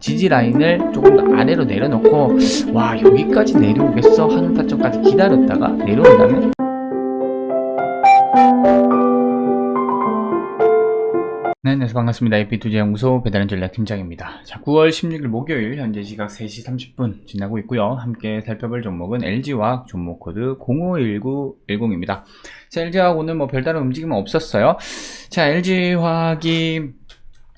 지지 라인을 조금 더 아래로 내려놓고 와 여기까지 내려오겠어 하는 타점까지 기다렸다가 내려온다면 네, 안녕하세요. 반갑습니다. AP2제 연구소 배달의 전략 팀장입니다. 자, 9월 16일 목요일 현재 시각 3시 30분 지나고 있고요. 함께 살펴볼 종목은 LG화학 종목 코드 051910입니다. 자, LG화학 오늘 뭐 별다른 움직임은 없었어요. 자, LG화학이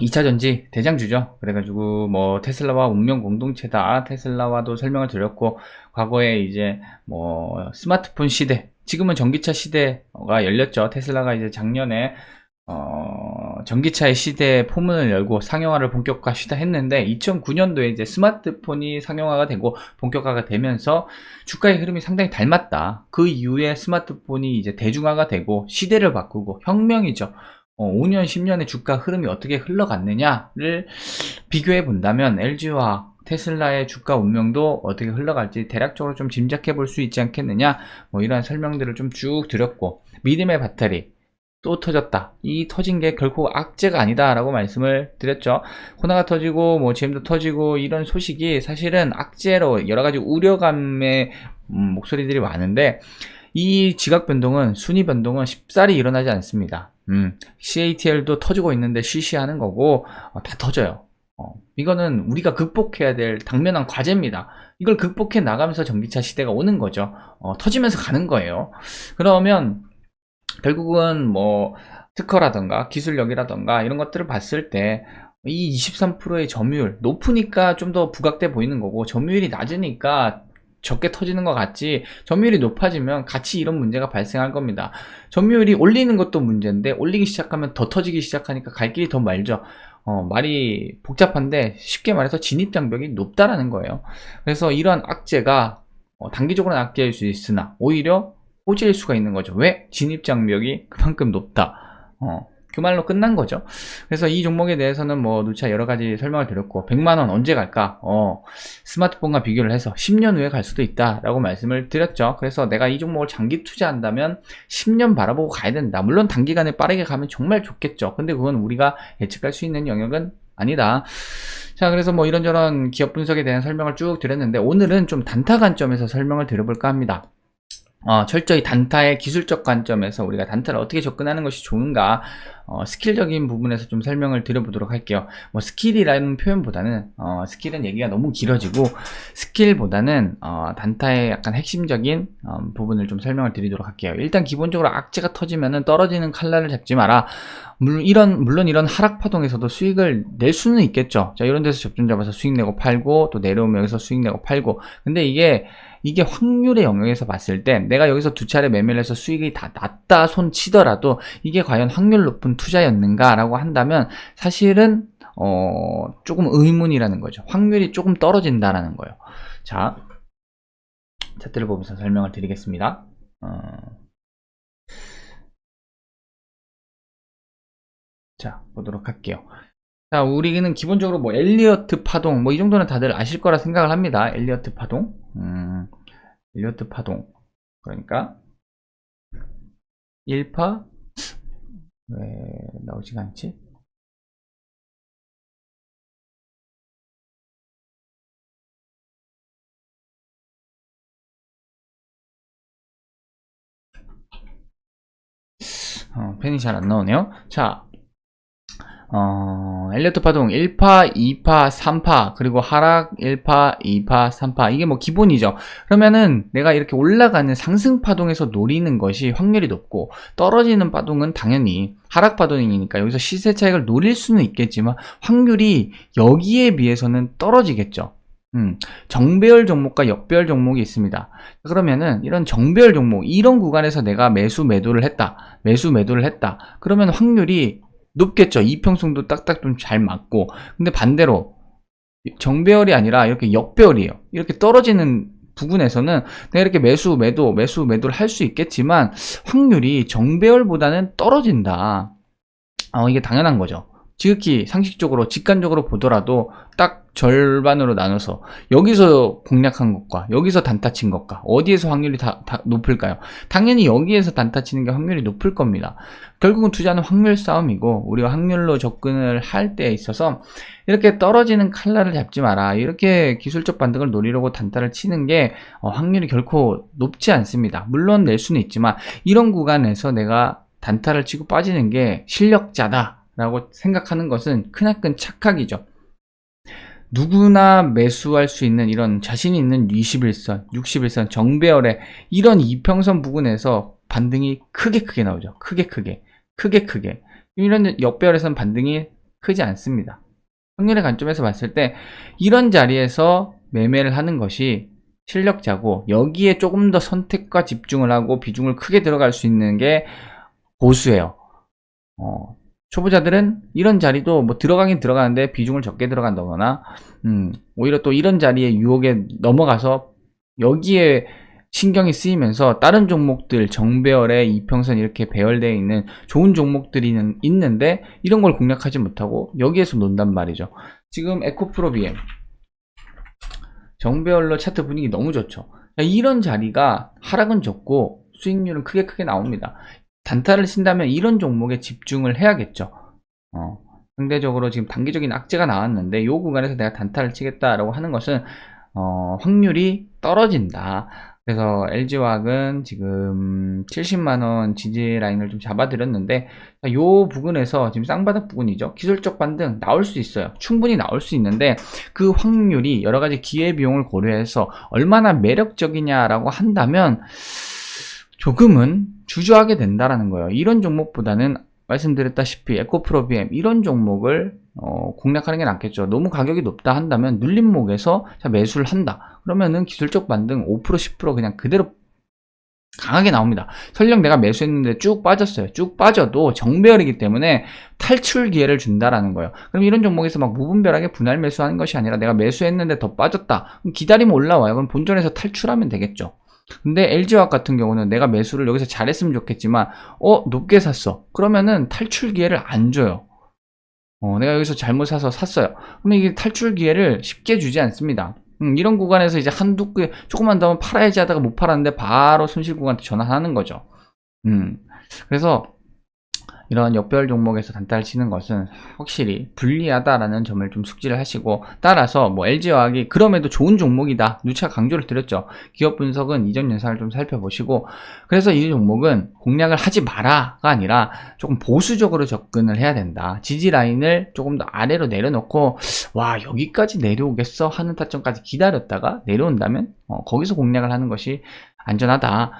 2차 전지 대장주죠. 그래가지고 뭐 테슬라와 운명 공동체다. 테슬라와도 설명을 드렸고 과거에 이제 뭐 스마트폰 시대, 지금은 전기차 시대가 열렸죠. 테슬라가 이제 작년에 어, 전기차의 시대의 포문을 열고 상용화를 본격화 시도했는데 2009년도에 이제 스마트폰이 상용화가 되고 본격화가 되면서 주가의 흐름이 상당히 닮았다. 그 이후에 스마트폰이 이제 대중화가 되고 시대를 바꾸고 혁명이죠. 어, 5년, 10년의 주가 흐름이 어떻게 흘러갔느냐를 비교해 본다면 LG와 테슬라의 주가 운명도 어떻게 흘러갈지 대략적으로 좀 짐작해 볼 수 있지 않겠느냐 뭐 이러한 설명들을 좀 쭉 드렸고 믿음의 배터리 또 터졌다. 이 터진 게 결코 악재가 아니다 라고 말씀을 드렸죠. 코나가 터지고 뭐 GM도 터지고 이런 소식이 사실은 악재로 여러 가지 우려감의 음, 목소리들이 많은데 이 지각 변동은 순위 변동은 쉽사리 일어나지 않습니다. 음, CATL도 터지고 있는데 쉬쉬하는 거고 어, 다 터져요. 어, 이거는 우리가 극복해야 될 당면한 과제입니다. 이걸 극복해 나가면서 전기차 시대가 오는 거죠. 어, 터지면서 가는 거예요. 그러면 결국은 뭐 특허라던가 기술력이라던가 이런 것들을 봤을 때 이 23%의 점유율 높으니까 좀 더 부각돼 보이는 거고 점유율이 낮으니까 적게 터지는 것 같지 점유율이 높아지면 같이 이런 문제가 발생할 겁니다. 점유율이 올리는 것도 문제인데 올리기 시작하면 더 터지기 시작하니까 갈 길이 더 멀죠. 어, 말이 복잡한데 쉽게 말해서 진입 장벽이 높다라는 거예요. 그래서 이러한 악재가 어, 단기적으로는 악재일 수 있으나 오히려 호재일 수가 있는 거죠. 왜? 진입 장벽이 그만큼 높다. 어, 그 말로 끝난 거죠. 그래서 이 종목에 대해서는 뭐 누차 여러 가지 설명을 드렸고 100만 원 언제 갈까? 어, 스마트폰과 비교를 해서 10년 후에 갈 수도 있다라고 말씀을 드렸죠. 그래서 내가 이 종목을 장기 투자한다면 10년 바라보고 가야 된다. 물론 단기간에 빠르게 가면 정말 좋겠죠. 근데 그건 우리가 예측할 수 있는 영역은 아니다. 자, 그래서 뭐 이런저런 기업 분석에 대한 설명을 쭉 드렸는데 오늘은 좀 단타 관점에서 설명을 드려볼까 합니다. 어, 철저히 단타의 기술적 관점에서 우리가 단타를 어떻게 접근하는 것이 좋은가 어, 스킬적인 부분에서 좀 설명을 드려보도록 할게요. 뭐 스킬이라는 표현보다는 어, 스킬은 얘기가 너무 길어지고 스킬보다는 어, 단타의 약간 핵심적인 어, 부분을 좀 설명을 드리도록 할게요. 일단 기본적으로 악재가 터지면은 떨어지는 칼날을 잡지 마라. 물론 이런 물론 이런 하락 파동에서도 수익을 낼 수는 있겠죠. 자 이런 데서 접점 잡아서 수익 내고 팔고 또 내려오면 여기서 수익 내고 팔고 근데 이게 이게 확률의 영역에서 봤을 때 내가 여기서 두 차례 매매를 해서 수익이 다 낮다 손 치더라도 이게 과연 확률 높은 투자였는가라고 한다면 사실은 어 조금 의문이라는 거죠. 확률이 조금 떨어진다라는 거예요. 자, 차트를 보면서 설명을 드리겠습니다. 어, 자, 보도록 할게요. 자, 우리는 기본적으로 뭐 엘리어트 파동 뭐 이 정도는 다들 아실 거라 생각을 합니다. 엘리어트 파동. 음, 엘리어트 파동. 그러니까 1파 왜 나오지가 않지? 어, 펜이 잘 안 나오네요. 자, 어, 엘리어트 파동 1파, 2파, 3파, 그리고 하락 1파, 2파, 3파. 이게 뭐 기본이죠. 그러면은 내가 이렇게 올라가는 상승 파동에서 노리는 것이 확률이 높고 떨어지는 파동은 당연히 하락 파동이니까 여기서 시세 차익을 노릴 수는 있겠지만 확률이 여기에 비해서는 떨어지겠죠. 음, 정배열 종목과 역배열 종목이 있습니다. 그러면은 이런 정배열 종목, 이런 구간에서 내가 매수 매도를 했다. 매수 매도를 했다. 그러면 확률이 높겠죠. 이평성도 딱딱 좀 잘 맞고. 근데 반대로 정배열이 아니라 이렇게 역배열이에요. 이렇게 떨어지는 부분에서는 내가 이렇게 매수 매도 매수 매도를 할 수 있겠지만 확률이 정배열보다는 떨어진다. 어, 이게 당연한 거죠. 지극히 상식적으로 직관적으로 보더라도 딱 절반으로 나눠서 여기서 공략한 것과 여기서 단타 친 것과 어디에서 확률이 다, 다 높을까요? 당연히 여기에서 단타 치는 게 확률이 높을 겁니다. 결국은 투자는 확률 싸움이고 우리가 확률로 접근을 할 때에 있어서 이렇게 떨어지는 칼날을 잡지 마라. 이렇게 기술적 반등을 노리려고 단타를 치는 게 어, 확률이 결코 높지 않습니다. 물론 낼 수는 있지만 이런 구간에서 내가 단타를 치고 빠지는 게 실력자다. 라고 생각하는 것은 크나큰 착각이죠. 누구나 매수할 수 있는 이런 자신 있는 21선, 61선, 정배열의 이런 이평선 부근에서 반등이 크게 크게 나오죠. 크게 크게. 크게 크게. 이런 역배열에선 반등이 크지 않습니다. 확률의 관점에서 봤을 때 이런 자리에서 매매를 하는 것이 실력자고 여기에 조금 더 선택과 집중을 하고 비중을 크게 들어갈 수 있는 게 고수예요. 어, 초보자들은 이런 자리도 뭐 들어가긴 들어가는데 비중을 적게 들어간다거나 음, 오히려 또 이런 자리에 유혹에 넘어가서 여기에 신경이 쓰이면서 다른 종목들 정배열에 이평선 이렇게 배열되어 있는 좋은 종목들이 있는데 이런 걸 공략하지 못하고 여기에서 논단 말이죠. 지금 에코프로 BM 정배열로 차트 분위기 너무 좋죠. 이런 자리가 하락은 적고 수익률은 크게 크게 나옵니다. 단타를 친다면 이런 종목에 집중을 해야겠죠. 어, 상대적으로 지금 단기적인 악재가 나왔는데 이 구간에서 내가 단타를 치겠다라고 하는 것은 어, 확률이 떨어진다. 그래서 LG화학은 지금 70만원 지지 라인을 좀 잡아드렸는데 이 부분에서 지금 쌍바닥 부분이죠. 기술적 반등 나올 수 있어요. 충분히 나올 수 있는데 그 확률이 여러가지 기회비용을 고려해서 얼마나 매력적이냐라고 한다면 조금은 주저하게 된다라는 거예요. 이런 종목보다는 말씀드렸다시피 에코프로비엠 이런 종목을 어, 공략하는 게 낫겠죠. 너무 가격이 높다 한다면 눌림목에서 매수를 한다. 그러면은 기술적 반등 5% 10% 그냥 그대로 강하게 나옵니다. 설령 내가 매수했는데 쭉 빠졌어요. 쭉 빠져도 정배열이기 때문에 탈출 기회를 준다라는 거예요. 그럼 이런 종목에서 막 무분별하게 분할 매수하는 것이 아니라 내가 매수했는데 더 빠졌다. 기다리면 올라와요. 그럼 본전에서 탈출하면 되겠죠. 근데 LG화학 같은 경우는 내가 매수를 여기서 잘했으면 좋겠지만 어 높게 샀어. 그러면은 탈출 기회를 안 줘요. 어 내가 여기서 잘못 사서 샀어요. 그러면 이게 탈출 기회를 쉽게 주지 않습니다. 음, 이런 구간에서 이제 한두 개 조금만 더 팔아야지 하다가 못 팔았는데 바로 손실국한테 전화하는 거죠. 음 그래서 이런 역별 종목에서 단타를 치는 것은 확실히 불리하다라는 점을 좀 숙지를 하시고 따라서 뭐 LG화학이 그럼에도 좋은 종목이다. 누차 강조를 드렸죠. 기업 분석은 이전 연산을 좀 살펴보시고 그래서 이 종목은 공략을 하지 마라가 아니라 조금 보수적으로 접근을 해야 된다. 지지 라인을 조금 더 아래로 내려놓고 와 여기까지 내려오겠어 하는 타점까지 기다렸다가 내려온다면 어, 거기서 공략을 하는 것이 안전하다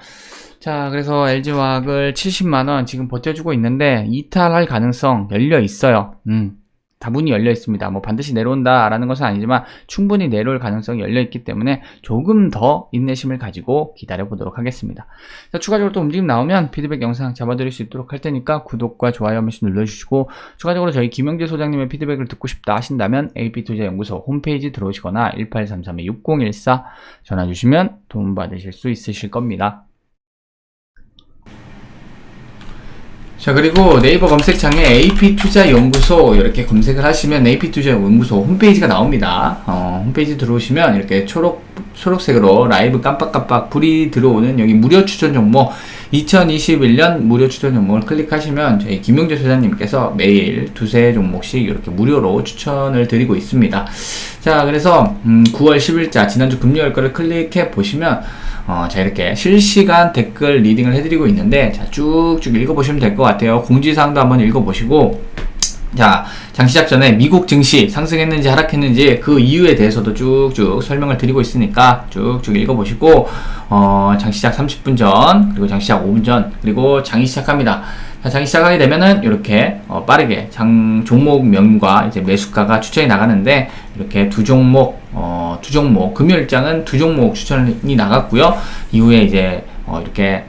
자, 그래서 LG화학을 70만원 지금 버텨주고 있는데, 이탈할 가능성 열려 있어요. 음, 다분히 열려 있습니다. 뭐 반드시 내려온다라는 것은 아니지만, 충분히 내려올 가능성이 열려 있기 때문에, 조금 더 인내심을 가지고 기다려 보도록 하겠습니다. 자, 추가적으로 또 움직임 나오면 피드백 영상 잡아드릴 수 있도록 할 테니까, 구독과 좋아요 한 번씩 눌러주시고, 추가적으로 저희 김영재 소장님의 피드백을 듣고 싶다 하신다면, AP투자연구소 홈페이지 들어오시거나, 1833-6014 전화 주시면 도움 받으실 수 있으실 겁니다. 자 그리고 네이버 검색창에 AP투자연구소 이렇게 검색을 하시면 AP투자연구소 홈페이지가 나옵니다. 어, 홈페이지 들어오시면 이렇게 초록 초록색으로 라이브 깜빡깜빡 불이 들어오는 여기 무료 추천 종목 2021년 무료 추천 종목을 클릭하시면 저희 김용재 소장님께서 매일 두세 종목씩 이렇게 무료로 추천을 드리고 있습니다. 자 그래서 음, 9월 10일자 지난주 금요일 거를 클릭해 보시면 어, 자, 이렇게 실시간 댓글 리딩을 해드리고 있는데, 자, 쭉쭉 읽어보시면 될 것 같아요. 공지사항도 한번 읽어보시고, 자, 장 시작 전에 미국 증시 상승했는지 하락했는지 그 이유에 대해서도 쭉쭉 설명을 드리고 있으니까 쭉쭉 읽어보시고, 어, 장 시작 30분 전, 그리고 장 시작 5분 전, 그리고 장이 시작합니다. 자, 장이 시작하게 되면은 이렇게 어, 빠르게 장 종목명과 이제 매수가가 추천이 나가는데 이렇게 두 종목 어, 두 종목 금요일장은 두 종목 추천이 나갔고요. 이후에 이제 어, 이렇게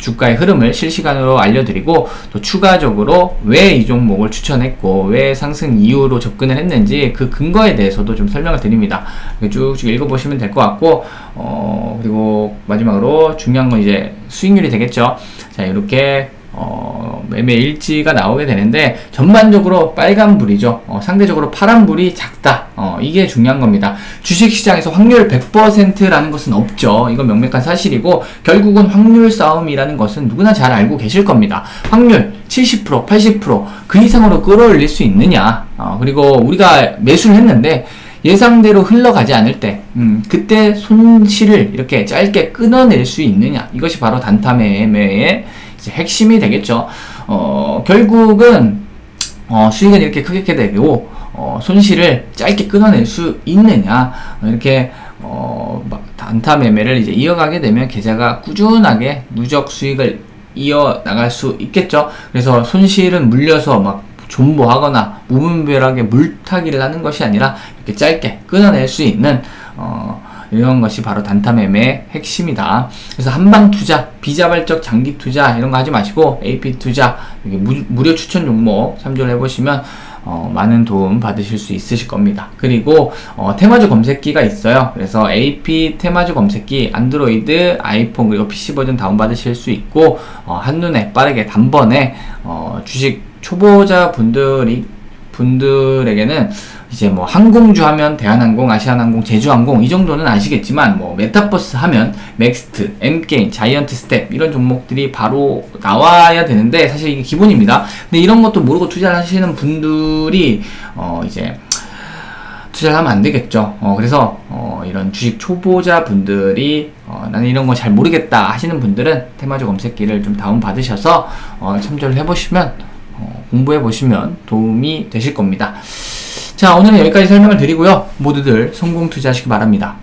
주가의 흐름을 실시간으로 알려드리고 또 추가적으로 왜 이 종목을 추천했고 왜 상승 이유로 접근을 했는지 그 근거에 대해서도 좀 설명을 드립니다. 쭉쭉 읽어보시면 될 것 같고 어 그리고 마지막으로 중요한 건 이제 수익률이 되겠죠. 자 이렇게 어, 매매 일지가 나오게 되는데 전반적으로 빨간불이죠. 어, 상대적으로 파란불이 작다. 어, 이게 중요한 겁니다. 주식시장에서 확률 100%라는 것은 없죠. 이건 명백한 사실이고 결국은 확률 싸움이라는 것은 누구나 잘 알고 계실 겁니다. 확률 70%, 80%그 이상으로 끌어올릴 수 있느냐. 어, 그리고 우리가 매수를 했는데 예상대로 흘러가지 않을 때, 음, 그때 손실을 이렇게 짧게 끊어낼 수 있느냐. 이것이 바로 단타 매매의 핵심이 되겠죠. 어, 결국은, 어, 수익은 이렇게 크게 되고, 어, 손실을 짧게 끊어낼 수 있느냐. 어, 이렇게, 어, 막 단타 매매를 이제 이어가게 되면 계좌가 꾸준하게 누적 수익을 이어 나갈 수 있겠죠. 그래서 손실은 물려서 막 존버하거나 무분별하게 물타기를 하는 것이 아니라 이렇게 짧게 끊어낼 수 있는 어, 이런 것이 바로 단타 매매의 핵심이다. 그래서 한방 투자, 비자발적 장기 투자 이런 거 하지 마시고 AP 투자 이게 무, 무료 추천 종목 참조를 해보시면 어, 많은 도움 받으실 수 있으실 겁니다. 그리고 어, 테마주 검색기가 있어요. 그래서 AP 테마주 검색기 안드로이드, 아이폰 그리고 PC 버전 다운 받으실 수 있고 어, 한눈에 빠르게 단번에 어, 주식 초보자 분들이 분들에게는 이제 뭐 항공주 하면 대한항공, 아시아나항공, 제주항공 이 정도는 아시겠지만 뭐 메타버스 하면 맥스트, 엠게인, 자이언트 스텝 이런 종목들이 바로 나와야 되는데 사실 이게 기본입니다. 근데 이런 것도 모르고 투자를 하시는 분들이 어 이제 투자를 하면 안 되겠죠. 어, 그래서 어, 이런 주식 초보자 분들이 어, 나는 이런 거 잘 모르겠다 하시는 분들은 테마주 검색기를 좀 다운 받으셔서 어, 참조를 해보시면 어, 공부해 보시면 도움이 되실 겁니다. 자 오늘은 여기까지 설명을 드리고요. 모두들 성공 투자하시기 바랍니다.